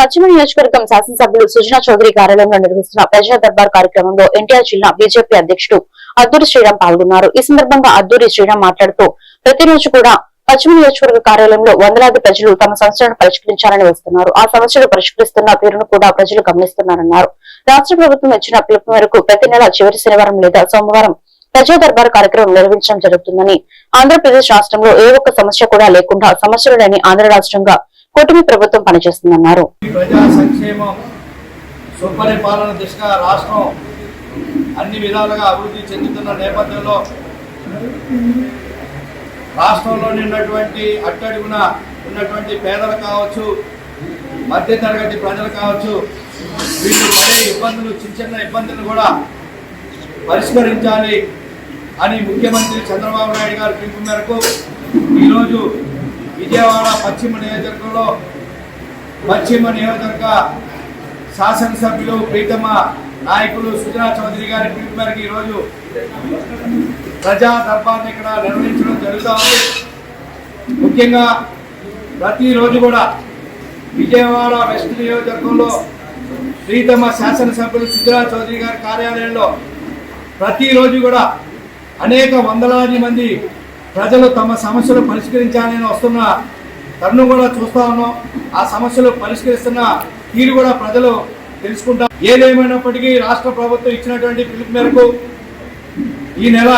పశ్చిమ నియోజకవర్గం శాసనసభ్యులు సుజనా చౌదరి కార్యాలయంలో నిర్వహిస్తున్న ప్రజా దర్బార్ కార్యక్రమంలో ఎన్టీఆర్ జిల్లా బీజేపీ అధ్యక్షుడు అద్దూరి శ్రీరామ్ పాల్గొన్నారు. ఈ సందర్భంగా అద్దూరి శ్రీరామ్ మాట్లాడుతూ ప్రతిరోజు కూడా పశ్చిమ నియోజకవర్గ కార్యాలయంలో వందలాది ప్రజలు తమ సమస్యలను పరిష్కరించాలని వస్తున్నారు. ఆ సమస్యలు పరిష్కరిస్తున్న తీరును కూడా ప్రజలు గమనిస్తున్నారన్నారు. రాష్ట్ర ప్రభుత్వం ఇచ్చిన పిలుపు మేరకు ప్రతి నెల చివరి శనివారం లేదా సోమవారం ప్రజా దర్బార్ కార్యక్రమం నిర్వహించడం జరుగుతుందని ఆంధ్రప్రదేశ్ రాష్ట్రంలో ఏ ఒక్క సమస్య కూడా లేకుండా సమస్యలు లేని ఆంధ్ర రాష్ట్రంగా కూటమి ప్రభుత్వం పనిచేస్తుందన్నారు. ప్రజా సంక్షేమం సుపరిపాలన దిశగా రాష్ట్రం అన్ని విధాలుగా అభివృద్ధి చెందుతున్న నేపథ్యంలో రాష్ట్రంలోని ఉన్నటువంటి అట్టడుగున ఉన్నటువంటి పేదలు కావచ్చు మధ్యతరగతి ప్రజలు కావచ్చు వీళ్ళు పడే ఇబ్బందులు చిన్న చిన్న ఇబ్బందులు కూడా పరిష్కరించాలి అని ముఖ్యమంత్రి చంద్రబాబు నాయుడు గారు పిలుపు మేరకు ఈరోజు విజయవాడ పశ్చిమ నియోజకవర్గంలో పశ్చిమ నియోజకవర్గ శాసనసభ్యులు ప్రీతమ నాయకులు సుజనా చౌదరి గారి పిలుపు మేరకు ఈరోజు ప్రజా దర్బార్ని ఇక్కడ నిర్వహించడం జరుగుతూ ఉంది. ముఖ్యంగా ప్రతిరోజు కూడా విజయవాడ వెస్ట్ నియోజకవర్గంలో ప్రీతమ శాసనసభ్యులు సుజనా చౌదరి గారి కార్యాలయంలో ప్రతిరోజు కూడా అనేక వందలాది మంది ప్రజలు తమ సమస్యలు పరిష్కరించాలని వస్తున్న. తరుణం కూడా చూస్తా ఉన్నాం. ఆ సమస్యలు పరిష్కరిస్తున్న తీరు కూడా ప్రజలు తెలుసుకుంటారు ఏదేమైనప్పటికీ రాష్ట్ర ప్రభుత్వం ఇచ్చినటువంటి పిలుపు మేరకు ఈ నెల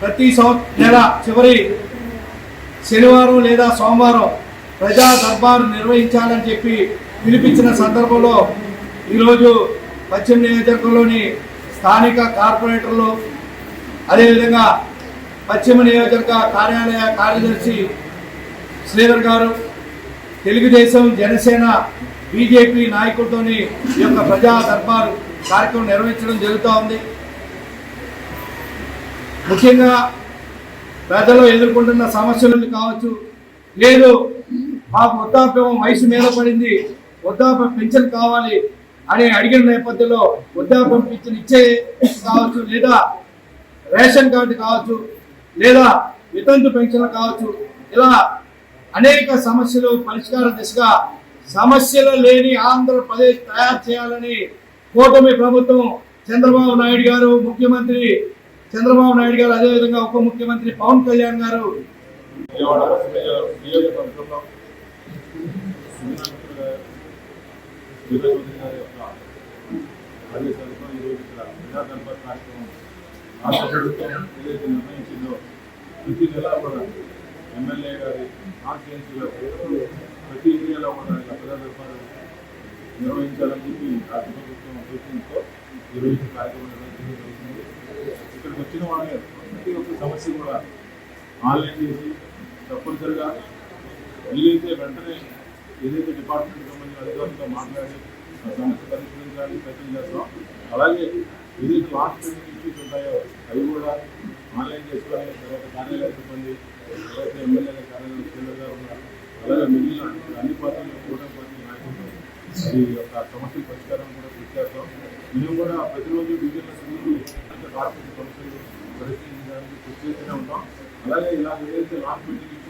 ప్రతి నెల చివరి శనివారం లేదా సోమవారం ప్రజా దర్బారు నిర్వహించాలని చెప్పి పిలిపించిన సందర్భంలో ఈరోజు పశ్చిమ నియోజకవర్గంలోని స్థానిక కార్పొరేటర్లు అదేవిధంగా పశ్చిమ నియోజకవర్గ కార్యాలయ కార్యదర్శి శ్రీధర్ గారు తెలుగుదేశం జనసేన బీజేపీ నాయకులతోని యొక్క ప్రజా దర్బారు కార్యక్రమం నిర్వహించడం జరుగుతూ ఉంది. ముఖ్యంగా ప్రజలు ఎదుర్కొంటున్న సమస్యలు కావచ్చు లేదు మాకు వృద్ధాప్యం వయసు మీద పడింది వృద్ధాప్య పెన్షన్ కావాలి అని అడిగిన నేపథ్యంలో వృద్ధాప్యం పెన్షన్ ఇచ్చే కావచ్చు లేదా రేషన్ కార్డు కావచ్చు లేదా వితంతు పెన్షన్లు కావచ్చు ఇలా అనేక సమస్యలు పరిష్కార దిశగా సమస్యలు లేని ఆంధ్రప్రదేశ్ తయారు చేయాలని కూటమి ప్రభుత్వం చంద్రబాబు నాయుడు గారు ముఖ్యమంత్రి చంద్రబాబు నాయుడు గారు అదేవిధంగా ఉప ముఖ్యమంత్రి పవన్ కళ్యాణ్ గారు. విజయవాడ నియోజకవర్గంలో ఈరోజు ఇక్కడ కార్యక్రమం రాష్ట్ర ప్రభుత్వం ఏదైతే నిర్ణయించిందో ప్రతి నెల కూడా ఎమ్మెల్యే గారి కాన్స్టిట్యున్సీలో ప్రతి ఏరియాలో కూడా ఇలా ప్రజా నిర్వహించాలని చెప్పి రాష్ట్ర ప్రభుత్వం సూచనతో ఈరోజు కార్యక్రమం నిర్వహించడం జరుగుతుంది ఇక్కడికి వచ్చిన వాళ్ళే ప్రతి ఒక్క సమస్య కూడా ఆన్లైన్ చేసి తప్పనిసరిగా వీలైతే వెంటనే ఏదైతే డిపార్ట్మెంట్కి సంబంధించిన అధికారులతో మాట్లాడి ఆ సమస్య పరిష్కరించడానికి ప్రయత్నం చేస్తాం అలాగే ఇది క్లాస్ పెండింగ్ ఇష్యూస్ ఉంటాయో అవి కూడా ఆన్లైన్ చేసుకొని తర్వాత కార్యాలయ సిబ్బంది తర్వాత ఎమ్మెల్యేల కార్యాలయం కేంద్రంగా ఉన్నారు అలాగే మిగిలిన అన్ని పార్టీలు కూడా పార్టీ నాయకులు ఈ యొక్క సమస్యల పరిష్కారం కూడా కృషి చేస్తాం మేము కూడా ప్రతిరోజు డివిజన్ల తిరిగి కార్పొరేట్ సమస్యలు పరిష్కరించడానికి కృషి చేస్తూనే ఉంటాం అలాగే ఇలా ఏదైతే లాస్ట్ మీటింగ్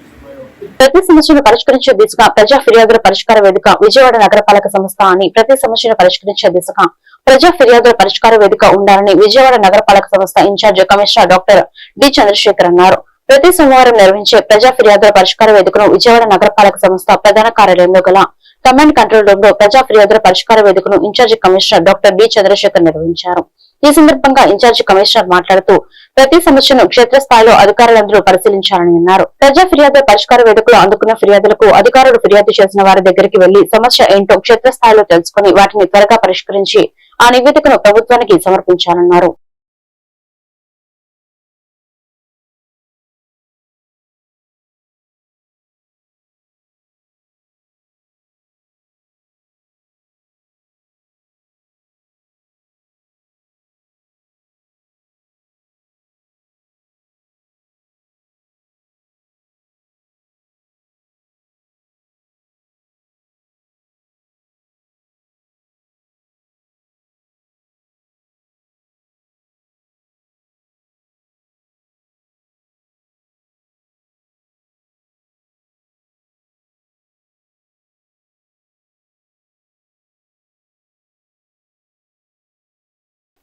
ప్రతి సమస్యను పరిష్కరించే దిశగా ప్రజా ఫిర్యాదుల పరిష్కార వేదిక విజయవాడ నగరపాలక సంస్థ అని ప్రతి సమస్యను పరిష్కరించే దిశగా ప్రజా ఫిర్యాదుల పరిష్కార వేదిక ఉండాలని విజయవాడ నగరపాలక సంస్థ incharge commissioner doctor D Chandrasekhar అన్నారు. ప్రతి సోమవారం నిర్వహించే ప్రజా ఫిర్యాదుల పరిష్కార వేదికను విజయవాడ నగరపాలక సంస్థ ప్రధాన కార్యాలయంలో గల కమాండ్ కంట్రోల్ రూమ్లో ప్రజా ఫిర్యాదుల పరిష్కార వేదికను incharge commissioner doctor D Chandrasekhar నిర్వహించారు. ఈ సందర్భంగా ఇన్ఛార్జి కమిషనర్ మాట్లాడుతూ ప్రతి సమస్యను క్షేత్రస్థాయిలో అధికారులందరూ పరిశీలించాలని అన్నారు. ప్రజా ఫిర్యాదుల పరిష్కార వేదికలో అందుకున్న ఫిర్యాదులకు అధికారులు ఫిర్యాదు చేసిన వారి దగ్గరికి వెళ్ళి సమస్య ఏంటో క్షేత్రస్థాయిలో తెలుసుకుని వాటిని త్వరగా పరిష్కరించి ఆ నివేదికను ప్రభుత్వానికి సమర్పించాలన్నారు.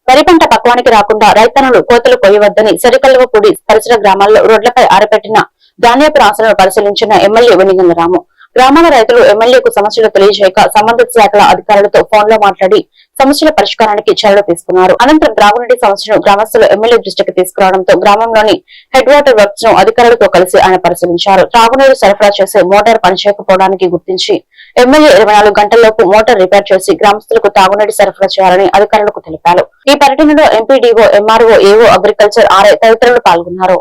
వరి పంట పక్వానికి రాకుండా రైతన్నులు కోతలు కొయ్యవద్దని సరికల్వపూడి పరిసర గ్రామాల్లో రోడ్లపై ఆరబెట్టిన ధాన్యపు రాసులను పరిశీలించిన ఎమ్మెల్యే వెనిగంద రాము గ్రామాల రైతులు ఎమ్మెల్యేకు సమస్యలు తెలియజేయక సంబంధిత శాఖల అధికారులతో ఫోన్లో మాట్లాడి సమస్యల పరిష్కారానికి చర్యలు తీసుకున్నారు. అనంతరం త్రాగునీటి సమస్యను గ్రామస్తులు ఎమ్మెల్యే దృష్టికి తీసుకురావడంతో గ్రామంలోని హెడ్ వాటర్ వర్క్స్ను అధికారులతో కలిసి ఆయన పరిశీలించారు. త్రాగునీరు సరఫరా చేసే మోటార్ పనిచేయకపోవడానికి గుర్తించి ఎమ్మెల్యే ఇరవై నాలుగు గంటల్లోపు మోటార్ రిపేర్ చేసి గ్రామస్తులకు తాగునీటి సరఫరా చేయాలని అధికారులకు తెలిపారు. ఈ పర్యటనలో MPDO MRO AO agriculture RI తదితరులు పాల్గొన్నారు.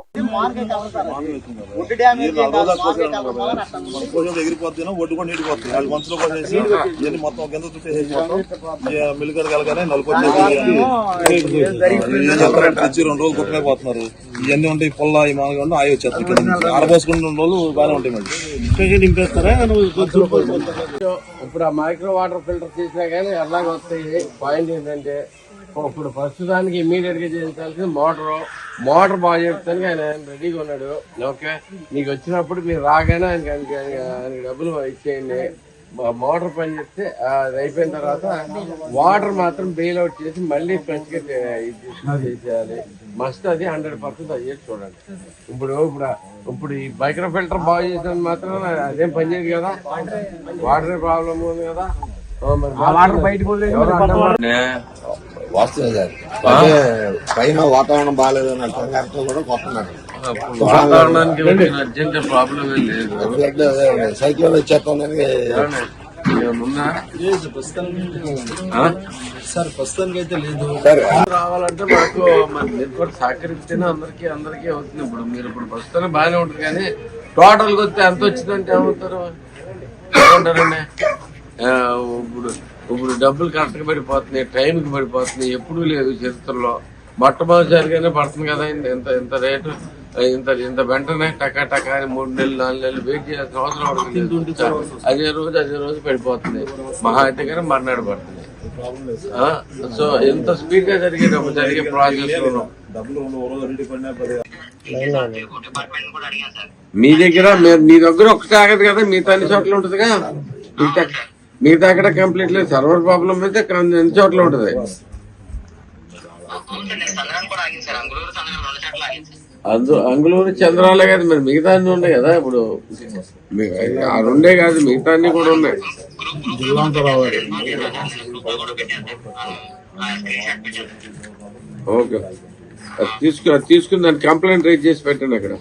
నీడిపోతుంది మొత్తం కింద ఏం చెప్తారంటే తెచ్చి రెండు రోజులు కుట్టమే పోతున్నారు. ఇవన్నీ ఉంటాయి పుల్ల ఈ మామూలుగా ఉండి ఆయి వచ్చేస్తాయి కింద. ఆరబోసుకుని రెండు రోజులు బాగానే ఉంటాయి మళ్ళీ. ఇప్పుడు ఆ మైక్రో వాటర్ ఫిల్టర్ చేసినా కానీ అలాగ వస్తాయి. పాయింట్ ఏంటంటే ఇప్పుడు ప్రస్తుతానికి ఇమీడియట్గా చేయించాల్సింది మోటార్. మోటార్ బాగా చెప్తానికి ఆయన రెడీగా ఉన్నాడు. ఓకే? నీకు వచ్చినప్పుడు మీరు రాగానే ఆయనకి ఆయనకి డబ్బులు ఇచ్చేయండి. మోటార్ పని చేస్తే ఆ, అది అయిపోయిన తర్వాత వాటర్ మాత్రం బెయిల్ అవుట్ చేసి మళ్ళీ ఫ్రెష్గా తే- ఇది చేసేయాలి. మస్ట్ అది హండ్రెడ్ పర్సెంట్ అది చేసి చూడండి. ఇప్పుడు ఇప్పుడు ఇప్పుడు ఈ మైక్రో ఫిల్టర్ బాగా చేసినందుకు మాత్రం అదేం పని చేయదు కదా. వాటర్ ప్రాబ్లం ఉంది కదా. వాటర్ బయటకు సార్. అంటే పైన వాతావరణం బాగాలేదు అన్న కంగారుతో కూడా కొట్టున్నారు వాతావరణానికి అర్జెంట్ ప్రాబ్లం ఏం లేదు. ఫ్లడ్ సైక్లోన్ వచ్చేస్తుందని? సార్ ప్రస్తుతానికి అయితే లేదు. రావాలంటే మాకు మరి మీరు కూడా సహకరిస్తేనే అందరికి అందరికీ అవుతుంది ఇప్పుడు. మీరు ఇప్పుడు ప్రస్తుతానికి బాగానే ఉంటుంది కానీ టోటల్గా వస్తే ఎంత వచ్చిందంటే ఏమవుతారు? ఏమంటారండి? ఇప్పుడు ఇప్పుడు డబ్బులు కరెక్ట్గా పడిపోతున్నాయి టైం కి పడిపోతున్నాయి ఎప్పుడూ లేదు చరిత్రలో. మొట్టమొదటిసారిగానే పడుతుంది కదా ఇంత ఇంత రేటు. ఇంత ఇంత వెంటనే టకా టకా అని మూడు నెలలు నాలుగు నెలలు వెయిట్ చేయాల్సిన అవసరం అవడం. అదే రోజు అదే రోజు పడిపోతుంది. మహా అయితే కానీ మర్నాడు పడుతుంది. ఆ, సో ఎంత స్పీడ్గా జరిగే జరిగే ప్రాసెస్ మీ దగ్గర మీ- దగ్గర ఒకటే ఆగదు కదా మిగతా అన్ని చోట్ల ఉంటుందిగా. మిగతా మిగతా అక్కడ కంప్లీట్ లేదు. సర్వర్ ప్రాబ్లం అయితే అన్ని చోట్ల ఉంటుంది. అందు అంగుళూరు చంద్రాలే కాదు మరి మిగతా అన్ని ఉన్నాయి కదా ఇప్పుడు? ఆ రెండే కాదు మిగతా అన్ని కూడా ఉన్నాయి. ఓకే. తీసుకు తీసుకుని దాన్ని కంప్లైంట్ రైజ్ చేసి పెట్టండి అక్కడ.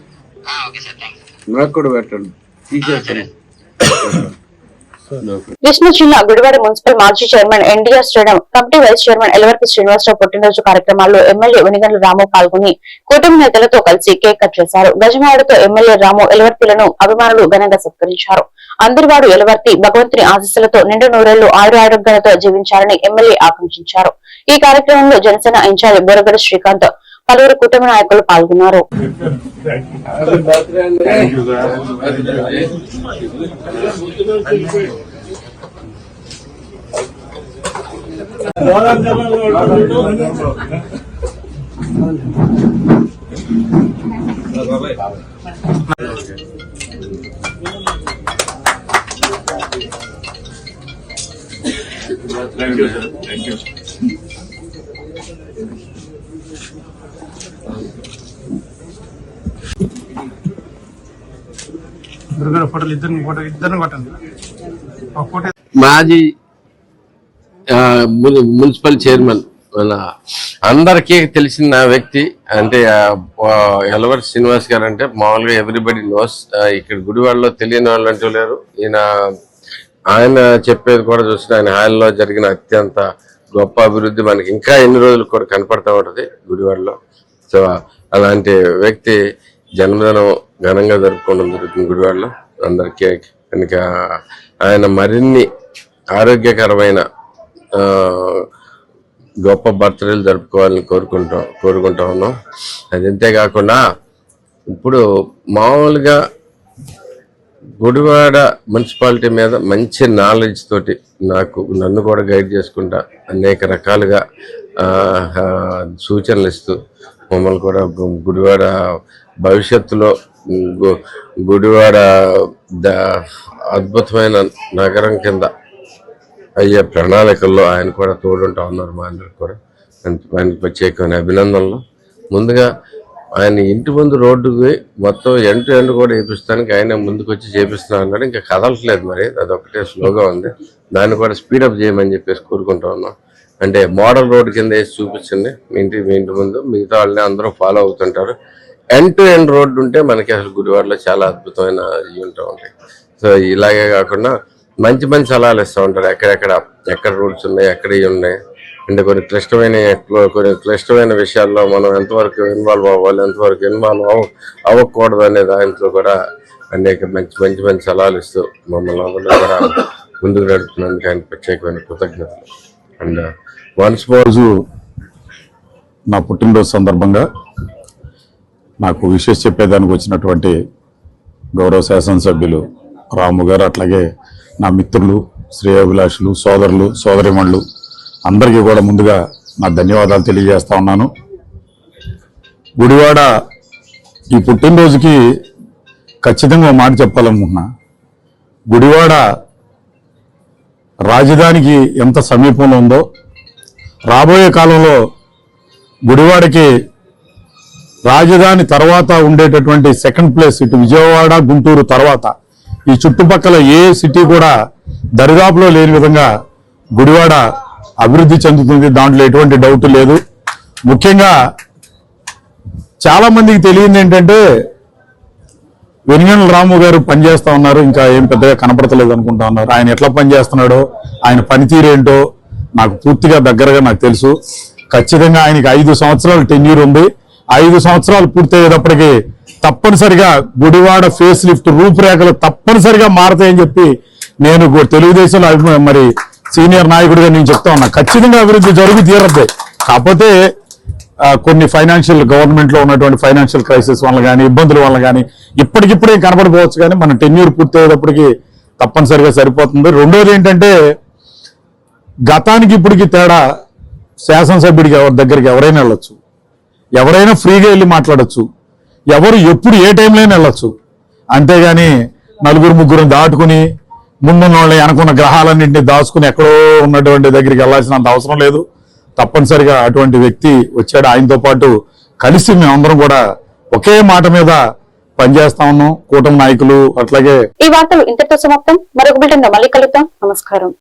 నాకు కూడా పెట్టండి. తీసేస్తాను కృష్ణా జిల్లా గుడివాడ మున్సిపల్ మాజీ chairman NTR stadium committee vice chairman Elavarthi Srinivasarao పుట్టినరోజు కార్యక్రమాల్లో ఎమ్మెల్యే వెనిగండ్ల రాము పాల్గొని కుటుంబ నేతలతో కలిసి కేక్ కట్ చేశారు. గజమాడుతో ఎమ్మెల్యే రాము ఎలవర్తిలను అభిమానులు ఘనంగా సత్కరించారు. అందరివాడు ఎలవర్తి భగవంతుని ఆశీస్సులతో నిండు నూరేళ్ళు ఆయుర ఆరోగ్యాలతో జీవించాలని ఎమ్మెల్యే ఆకాంక్షించారు. ఈ కార్యక్రమంలో జనసేన ఇన్ఛార్జ్ బోరగడ శ్రీకాంత్ పలువురు కుటుంబ నాయకులు పాల్గొన్నారు దుర్గడ ఫోటోలు ఇద్దరిని ఫోటో ఇద్దరిని కొట్టండి. ఒక ఫోటో మాజీ మున్సిపల్ చైర్మన్ మన అందరికీ తెలిసిన వ్యక్తి అంటే ఎలవర్ శ్రీనివాస్ గారు అంటే మామూలుగా ఎవ్రీబడి నోస్ ఇక్కడ గుడివాడలో తెలియని వాళ్ళు అంటూ లేరు. ఈయన ఆయన చెప్పేది కూడా చూసిన ఆయన హాల్లో జరిగిన అత్యంత గొప్ప అభివృద్ధి మనకి ఇంకా ఎన్ని రోజులు కూడా కనపడతా ఉంటుంది గుడివాడలో. సో అలాంటి వ్యక్తి జన్మదినం ఘనంగా జరుపుకోవడం జరుగుతుంది గుడివాడలో. అందరికీ కనుక ఆయన మరిన్ని ఆరోగ్యకరమైన గొప్ప బర్త్డేలు జరుపుకోవాలని కోరుకుంటాం కోరుకుంటా ఉన్నాం. అది అంతేకాకుండా ఇప్పుడు మామూలుగా గుడివాడ మున్సిపాలిటీ మీద మంచి నాలెడ్జ్ తోటి నాకు నన్ను కూడా గైడ్ చేసుకుంటా అనేక రకాలుగా సూచనలు ఇస్తూ మమ్మల్ని కూడా గుడివాడ భవిష్యత్తులో గుడివాడ ద- అద్భుతమైన నగరం కింద అయ్యే ప్రణాళికల్లో ఆయన కూడా తోడుంటా ఉన్నారు మా అందరికి కూడా. ఆయన- ఆయనకి ప్రత్యేకమైన అభినందనలు. ముందుగా ఆయన ఇంటి ముందు రోడ్డుకి మొత్తం ఎండ్ టు ఎండ్ కూడా వేపిస్తానికి ఆయన ముందుకు వచ్చి చేపిస్తున్నా అన్నాడు. ఇంకా కదలట్లేదు మరి అదొకటే స్లోగా ఉంది. దాన్ని కూడా స్పీడప్ చేయమని చెప్పేసి కోరుకుంటా ఉన్నాం. అంటే మోడల్ రోడ్ కింద వేసి చూపించండి మీ ఇంటి మీ ఇంటి ముందు మిగతా వాళ్ళని అందరూ ఫాలో అవుతుంటారు. ఎండ్ టు ఎండ్ రోడ్డు ఉంటే మనకి అసలు గుడివాడలో చాలా అద్భుతమైన ఇవి ఉంటా ఉంటాయి. సో ఇలాగే కాకుండా మంచి మంచి సలహాలు ఇస్తూ ఉంటారు. ఎక్కడెక్కడ ఎక్కడ రూల్స్ ఉన్నాయి ఎక్కడ ఇవి ఉన్నాయి అంటే కొన్ని క్లిష్టమైన కొన్ని క్లిష్టమైన విషయాల్లో మనం ఎంతవరకు ఇన్వాల్వ్ అవ్వాలి ఎంతవరకు ఇన్వాల్వ్ అవ్వ అవ్వకూడదు అనే దాంట్లో కూడా అనేక మంచి మంచి మంచి సలహాలు ఇస్తూ మమ్మల్ని అందరూ కూడా ముందుకు నడుపుతున్నందుకు ఆయన ప్రత్యేకమైన కృతజ్ఞతలు. అండ్ వన్స్ రోజు నా పుట్టినరోజు సందర్భంగా నాకు విషెస్ చెప్పేదానికి వచ్చినటువంటి గౌరవ శాసనసభ్యులు రాము గారు అట్లాగే నా మిత్రులు శ్రేయాభిలాషులు సోదరులు సోదరిమణులు అందరికీ కూడా ముందుగా నా ధన్యవాదాలు తెలియజేస్తా ఉన్నాను. గుడివాడ ఈ పుట్టినరోజుకి ఖచ్చితంగా మాట చెప్పాలనుకుంటున్నా. గుడివాడ రాజధానికి ఎంత సమీపంలో ఉందో రాబోయే కాలంలో గుడివాడకి రాజధాని తర్వాత ఉండేటటువంటి సెకండ్ ప్లేస్ ఇటు విజయవాడ గుంటూరు తర్వాత ఈ చుట్టుపక్కల ఏ సిటీ కూడా దరిదాపులో లేని విధంగా గుడివాడ అభివృద్ధి చెందుతుంది దాంట్లో ఎటువంటి డౌట్ లేదు. ముఖ్యంగా చాలా మందికి తెలియంది ఏంటంటే వెనుగండ్ల రాము గారు పనిచేస్తా ఉన్నారు ఇంకా ఏం పెద్దగా కనపడతలేదు అనుకుంటా ఉన్నారు. ఆయన ఎట్లా పనిచేస్తున్నాడో ఆయన పనితీరేంటో నాకు పూర్తిగా దగ్గరగా నాకు తెలుసు. ఖచ్చితంగా ఆయనకి ఐదు సంవత్సరాలు టెన్యూర్ ఉంది. ఐదు సంవత్సరాలు పూర్తయ్యేటప్పటికి తప్పనిసరిగా గుడివాడ ఫేస్ లిఫ్ట్ రూపురేఖలు తప్పనిసరిగా మారతాయని చెప్పి నేను తెలుగుదేశంలో మరి సీనియర్ నాయకుడిగా నేను చెప్తా ఉన్నా. ఖచ్చితంగా అభివృద్ధి జరుగు తీరద్ది. కాకపోతే కొన్ని ఫైనాన్షియల్ గవర్నమెంట్లో ఉన్నటువంటి ఫైనాన్షియల్ క్రైసిస్ వల్ల కానీ ఇబ్బందుల వల్ల కానీ ఇప్పటికిప్పుడే కనపడిపోవచ్చు కానీ మన టెన్యూర్ పూర్తయ్యేటప్పటికి తప్పనిసరిగా సరిపోతుంది. రెండోది ఏంటంటే గతానికి ఇప్పటికి తేడా శాసనసభ్యుడికి ఎవరి దగ్గరికి ఎవరైనా వెళ్ళొచ్చు. ఎవరైనా ఫ్రీగా వెళ్ళి మాట్లాడొచ్చు. ఎవరు ఎప్పుడు ఏ టైంలో వెళ్ళొచ్చు. అంతేగాని నలుగురు ముగ్గురు దాటుకుని ముందున్న వాళ్ళని అనుకున్న గ్రహాలన్నింటినీ దాచుకుని ఎక్కడో ఉన్నటువంటి దగ్గరికి వెళ్ళాల్సినంత అవసరం లేదు. తప్పనిసరిగా అటువంటి వ్యక్తి వచ్చాడు. ఆయనతో పాటు కలిసి మేమందరం కూడా ఒకే మాట మీద పనిచేస్తా ఉన్నాం. కూటమి నాయకులు అట్లాగే ఈ వార్తలు ఇంతటితో సమాప్తం. మరొక బిల్టన్ మళ్ళీ కలుద్దాం. నమస్కారం.